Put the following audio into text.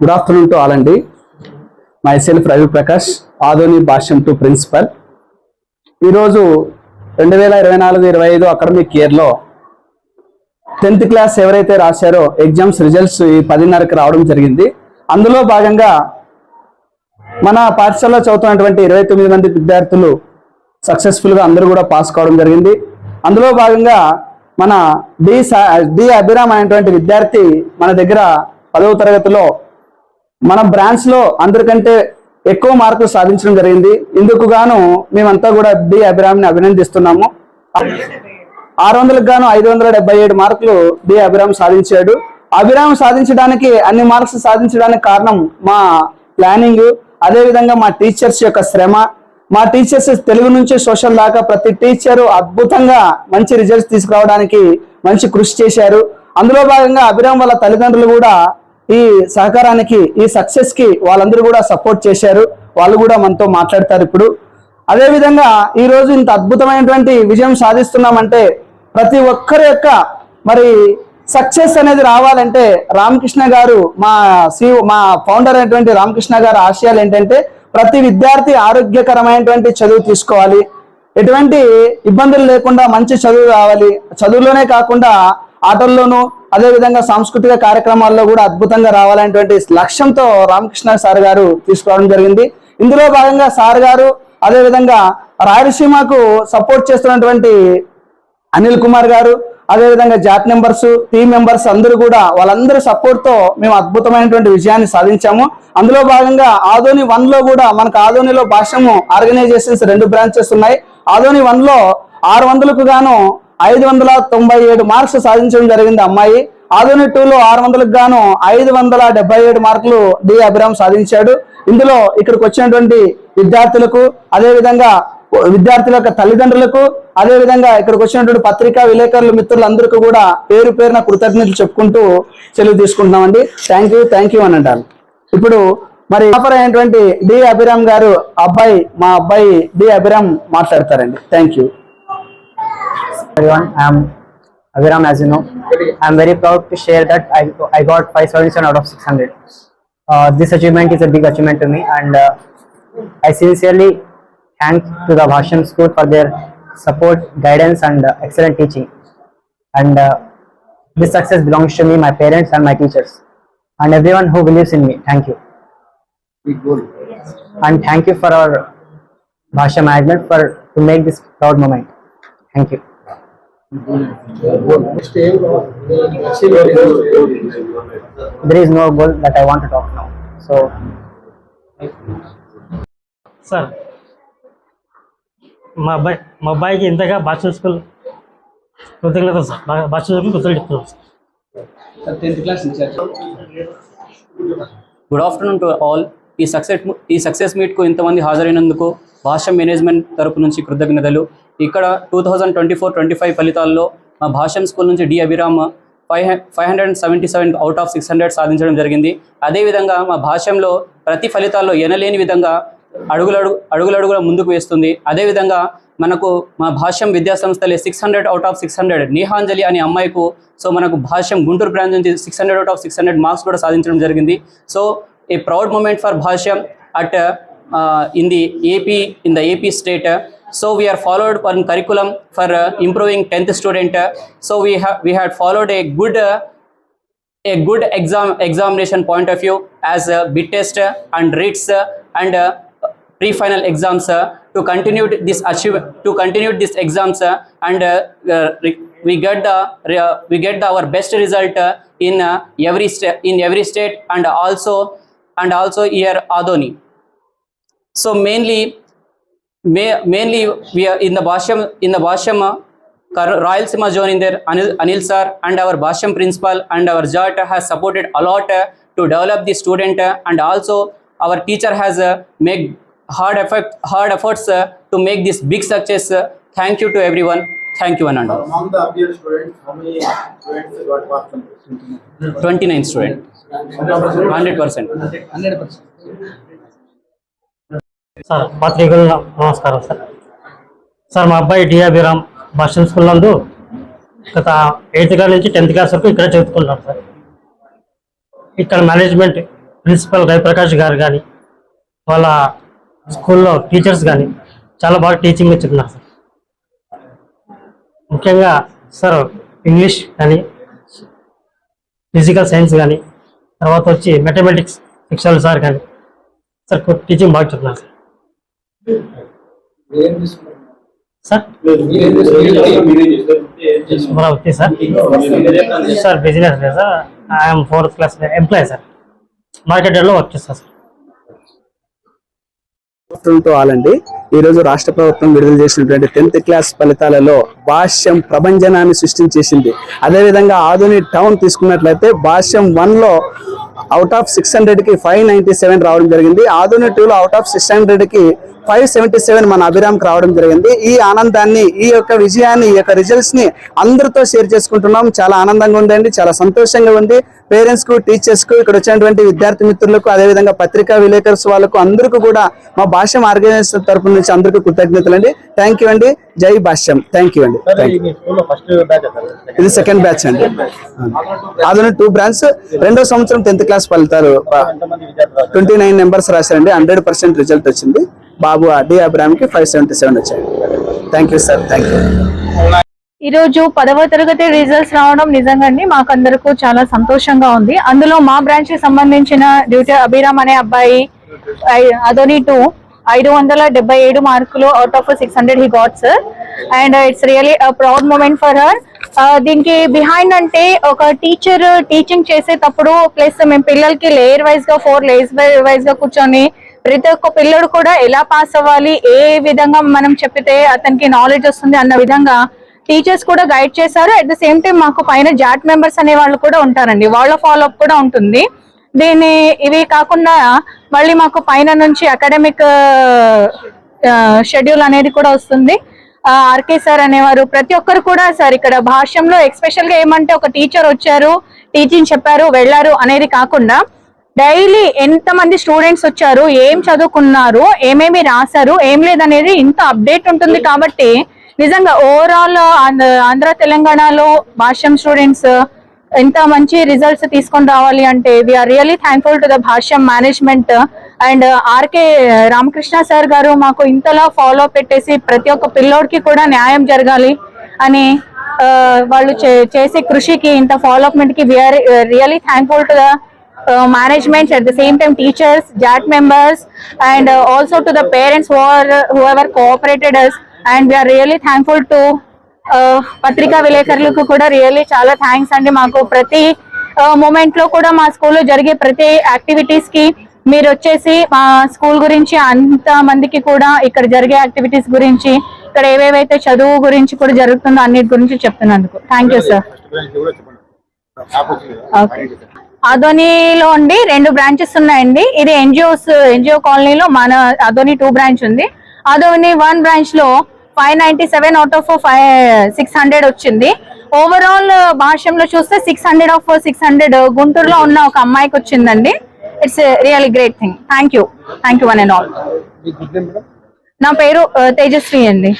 Good afternoon to all అండి. Myself Ravi Prakash Adoni Bhashyam two principal ఈరోజు రెండు వేల ఇరవై నాలుగు ఇరవై ఐదు అకాడమిక్ ఇయర్లో టెన్త్ క్లాస్ ఎవరైతే రాశారో ఎగ్జామ్స్ రిజల్ట్స్ ఈ పదిన్నరకి రావడం జరిగింది. అందులో భాగంగా మన పాఠశాలలో చదువుతున్నటువంటి ఇరవై తొమ్మిది మంది విద్యార్థులు సక్సెస్ఫుల్గా అందరూ కూడా పాస్ కావడం జరిగింది. అందులో భాగంగా మన డి సా డి అభిరామ్ అనేటువంటి విద్యార్థి మన దగ్గర పదవ తరగతిలో మన బ్రాంచ్లో అందరికంటే ఎక్కువ మార్కులు సాధించడం జరిగింది. ఇందుకు గాను మేమంతా కూడా బి అభిరామ్ని అభినందిస్తున్నాము. ఆరు వందలకు గాను ఐదు వందల డెబ్బై ఏడు మార్కులు బి అభిరామ్ సాధించాడు. అభిరామ్ సాధించడానికి అన్ని మార్క్స్ సాధించడానికి కారణం మా ప్లానింగ్ అదేవిధంగా మా టీచర్స్ యొక్క శ్రమ. మా టీచర్స్ తెలుగు నుంచి సోషల్ దాకా ప్రతి టీచరు అద్భుతంగా మంచి రిజల్ట్స్ తీసుకురావడానికి మంచి కృషి చేశారు. అందులో భాగంగా అభిరామ్ వాళ్ళ తల్లిదండ్రులు కూడా ఈ సహకారానికి ఈ సక్సెస్కి వాళ్ళందరూ కూడా సపోర్ట్ చేశారు. వాళ్ళు కూడా మనతో మాట్లాడతారు ఇప్పుడు. అదేవిధంగా ఈరోజు ఇంత అద్భుతమైనటువంటి విజయం సాధిస్తున్నామంటే ప్రతి ఒక్కరి యొక్క మరి సక్సెస్ అనేది రావాలంటే రామకృష్ణ గారు మా సి మా ఫౌండర్ అయినటువంటి రామకృష్ణ గారు ఆశయాలు ఏంటంటే ప్రతి విద్యార్థి ఆరోగ్యకరమైనటువంటి చదువు తీసుకోవాలి. ఎటువంటి ఇబ్బందులు లేకుండా మంచి చదువు రావాలి. చదువులోనే కాకుండా ఆటల్లోనూ అదే విధంగా సాంస్కృతిక కార్యక్రమాల్లో కూడా అద్భుతంగా రావాలనేటువంటి లక్ష్యంతో రామకృష్ణ సార్ గారు తీసుకోవడం జరిగింది. ఇందులో భాగంగా సార్ గారు అదేవిధంగా రాయలసీమకు సపోర్ట్ చేస్తున్నటువంటి అనిల్ కుమార్ గారు అదేవిధంగా జాట్ మెంబర్స్ టీమ్ మెంబర్స్ అందరూ కూడా వాళ్ళందరి సపోర్ట్తో మేము అద్భుతమైనటువంటి విజయాన్ని సాధించాము. అందులో భాగంగా ఆదోని వన్లో కూడా మనకు ఆదోనిలో భాష్యము ఆర్గనైజేషన్స్ రెండు బ్రాంచెస్ ఉన్నాయి. ఆదోని వన్లో ఆరు వందలకు గాను ఐదు వందల తొంభై ఏడు మార్క్స్ సాధించడం జరిగింది అమ్మాయి. ఆదోని టూలో ఆరు వందలకు గాను ఐదు వందల డెబ్బై ఏడు మార్కులు డి అభిరామ్ సాధించాడు. ఇందులో ఇక్కడికి వచ్చినటువంటి విద్యార్థులకు అదేవిధంగా విద్యార్థుల యొక్క తల్లిదండ్రులకు అదే విధంగా ఇక్కడికి వచ్చినటువంటి పత్రికా విలేకరులు మిత్రులందరికీ కూడా పేరు పేరున కృతజ్ఞతలు చెప్పుకుంటూ సెలవు తీసుకుంటున్నామండి. థ్యాంక్ యూ థ్యాంక్ యూ అని అంటాను ఇప్పుడు మరి ఆఫర్ అయినటువంటి డి అభిరామ్ గారు అబ్బాయి మా అబ్బాయి డి అభిరామ్ మాట్లాడతారండి. Thank you everyone. I am Aviram, as you know. I am very proud to share that I, I got 577 out of 600. Uh, this achievement is a big achievement to me, and uh, I sincerely thank to the Bhasham School for their support, guidance, and uh, excellent teaching. And uh, this success belongs to me, my parents, and my teachers, and everyone who believes in me. Thank you. And thank you for our Bhasha management for to make this proud moment. Thank you. There is no goal that I want to talk now. So sir మా అబ్బాయి మా అబ్బాయికి ఇంతగా భాష school కృతజ్ఞత sir బాగా భాష school కృతజ్ఞత చెప్తున్నాం sir tenth class good afternoon to all ఈ సక్సెస్ ఈ సక్సెస్ మీట్కు ఇంతమంది హాజరైనందుకు భాష మేనేజ్మెంట్ తరపు నుంచి కృతజ్ఞతలు. ఇక్కడ two thousand twenty four twenty five ఫలితాల్లో మా భాష్యం స్కూల్ నుంచి D Abhiram five five hundred and seventy seven out of six hundred సాధించడం జరిగింది. అదేవిధంగా మా భాష్యంలో ప్రతి ఫలితాల్లో ఎనలేని విధంగా అడుగులడుగు అడుగులడుగుల ముందుకు వేస్తుంది. అదేవిధంగా మనకు మా Bhashyam విద్యాసంస్థలే six hundred out of six hundred Nihanjali అనే అమ్మాయికు సో మనకు భాష్యం గుంటూరు బ్రాంచ్ నుంచి six hundred out of six hundred marks కూడా సాధించడం జరిగింది. So a proud moment for Bhashyam at in the AP in the AP state So we are followed on curriculum for uh, improving 10th student. so we have we had followed a good uh, a good exam examination point of view as a bit test and reads and uh, pre-final exams to continue this achieve to continue this exams and uh, we get the we get our best result in every in every state and also and also here Adoni. So mainly mainly we are in the Basham in the Basham uh, Royal Sima zone in there Anil, Anil sir and our Basham principal and our JAT has supported a lot uh, to develop the student uh, and also our teacher has made hard effort hard efforts to make this big success. Thank you to everyone. Thank you Anand. Among the students, how many students got 29 students. 100%. 100%. 100%. Sir పత్రికలు నమస్కారం sir. Sir మా అబ్బాయి డిఆబిరామ్ బస్టన్ school నందు గత eighth class నుంచి tenth class వరకు ఇక్కడ చదువుకుంటున్నాం సార్. ఇక్కడ మేనేజ్మెంట్ ప్రిన్సిపల్ రవిప్రకాష్ గారు కానీ వాళ్ళ స్కూల్లో టీచర్స్ కానీ చాలా బాగా టీచింగ్ చెప్తున్నారు సార్. ముఖ్యంగా సార్ ఇంగ్లీష్ కానీ ఫిజికల్ సైన్స్ కానీ తర్వాత వచ్చి మ్యాథమెటిక్స్ శిక్షలు సార్ కానీ సార్ టీచింగ్ బాగా చెప్తున్నారు సార్. సార్? మన సార్. సార్ బిజినెస్ లేదు? Sir I'm fourth class employee sir మార్కెట్లో వర్క్ చేస్తాను సార్ ప్రభుత్వంతో ఆలండి. ఈ రోజు రాష్ట్ర ప్రభుత్వం విడుదల చేసినటువంటి టెన్త్ క్లాస్ ఫలితాలలో భాష్యం ప్రభంజనాన్ని సృష్టించేసింది. అదేవిధంగా ఆధునిక టౌన్ తీసుకున్నట్లయితే భాష్యం వన్లో అవుట్ ఆఫ్ సిక్స్ హండ్రెడ్కి ఫైవ్ నైంటీ సెవెన్ రావడం జరిగింది. ఆధునిక టూ లో అవుట్ ఆఫ్ సిక్స్ హండ్రెడ్కి ఫైవ్ సెవెంటీ సెవెన్ మన అభిరామ్కి రావడం జరిగింది. ఈ ఆనందాన్ని ఈ యొక్క విజయాన్ని ఈ యొక్క రిజల్ట్స్ని అందరితో షేర్ చేసుకుంటున్నాం. చాలా ఆనందంగా ఉందండి చాలా సంతోషంగా ఉంది. పేరెంట్స్కు టీచర్స్కు ఇక్కడ వచ్చినటువంటి విద్యార్థి మిత్రులకు అదేవిధంగా పత్రికా విలేకరుస్ వాళ్ళకు అందరికీ కూడా మా భాష్యం ఆర్గనైజేషన్ తరపు నుంచి అందరికీ కృతజ్ఞతలు అండి. థ్యాంక్ యూ అండి. జై భాష్యం. థ్యాంక్ యూ అండి. ఇది సెకండ్ బ్యాచ్ అండి. అదన టూ బ్రాంచ్ రెండో సంవత్సరం టెన్త్ క్లాస్ ఫలితాలు ట్వంటీ నైన్ నెంబర్స్ రాశారండి. హండ్రెడ్ పర్సెంట్ రిజల్ట్ వచ్చింది. బాబు డి అబ్రామ్కి ఫైవ్ సెవెంటీ సెవెన్ వచ్చాయి. Thank you sir thank you ఈరోజు పదవ తరగతి రిజల్ట్స్ రావడం నిజంగానే మాకందరకు చాలా సంతోషంగా ఉంది. అందులో మా బ్రాంచ్కి సంబంధించిన డ్యూటీ అభిరామ్ అనే అబ్బాయి అదొని అదోని టూ ఐదు వందల డెబ్బై ఏడు మార్కులు out of six hundred he got sir and it's really proud moment for her దీనికి బిహైండ్ అంటే ఒక టీచర్ టీచింగ్ చేసేటప్పుడు ప్లస్ మేము పిల్లలకి లేయర్ వైజ్గా ఫోర్ లేయర్స్ వైజ్గా కూర్చొని ప్రతి ఒక్క పిల్లడు కూడా ఎలా పాస్ అవ్వాలి ఏ విధంగా మనం చెప్పితే అతనికి నాలెడ్జ్ వస్తుంది అన్న విధంగా టీచర్స్ కూడా గైడ్ చేశారు. అట్ ద సేమ్ టైం మాకు పైన జాట్ మెంబర్స్ అనే వాళ్ళు కూడా ఉంటారండి. వాళ్ళ ఫాలోఅప్ కూడా ఉంటుంది. దీన్ని ఇవి కాకుండా మళ్ళీ మాకు పైన నుంచి అకాడమిక్ షెడ్యూల్ అనేది కూడా వస్తుంది. ఆర్కే సార్ అనేవారు ప్రతి ఒక్కరు కూడా సార్ ఇక్కడ భాష్యంలో ఎక్స్పెషల్గా ఏమంటే ఒక టీచర్ వచ్చారు టీచింగ్ చెప్పారు వెళ్ళారు అనేది కాకుండా డైలీ ఎంతమంది స్టూడెంట్స్ వచ్చారు ఏం చదువుకున్నారు ఏమేమి రాశారు ఏం లేదనేది ఇంత అప్డేట్ ఉంటుంది కాబట్టి నిజంగా ఓవరాల్ ఆంధ్ర తెలంగాణలో భాష్యం స్టూడెంట్స్ ఎంత మంచి రిజల్ట్స్ తీసుకొని రావాలి అంటే we are really thankful to the Bhashyam management and RK Ramakrishna sir garu మాకు ఇంతలా ఫాలో పెట్టేసి ప్రతి ఒక్క పిల్లోడికి కూడా న్యాయం జరగాలి అని వాళ్ళు చే- చేసే కృషికి ఇంత ఫాలోఅప్మెంట్కి we are really thankful to the management at the same time teachers Jat members and also to the parents who are whoever cooperated us and we are really thankful to పత్రికా విలేకరులకు కూడా రియల్లీ చాలా థ్యాంక్స్ అండి మాకు ప్రతి మూమెంట్లో కూడా మా స్కూల్లో జరిగే ప్రతి యాక్టివిటీస్కి మీరు వచ్చేసి మా స్కూల్ గురించి అంత మందికి కూడా ఇక్కడ జరిగే యాక్టివిటీస్ గురించి ఇక్కడ ఏవేవైతే చదువు గురించి కూడా జరుగుతుందో అన్నిటి గురించి చెప్తున్నందుకు థ్యాంక్ యూ సార్ ఓకే అదోనిలో ఉండి రెండు బ్రాంచెస్ ఉన్నాయండి ఇది ఎన్జిఓస్ ఎన్జిఓ కాలనీలో మన అదోని టూ బ్రాంచ్ ఉంది అదోని వన్ బ్రాంచ్లో five ninety seven out of five six hundred వచ్చింది. ఓవరాల్ భాష్యంలో చూస్తే six hundred of six hundred గుంటూరులో ఉన్న ఒక అమ్మాయికి వచ్చిందండి. It's really great thing thank you thank you one and all నా పేరు uh, తేజస్వి అండి.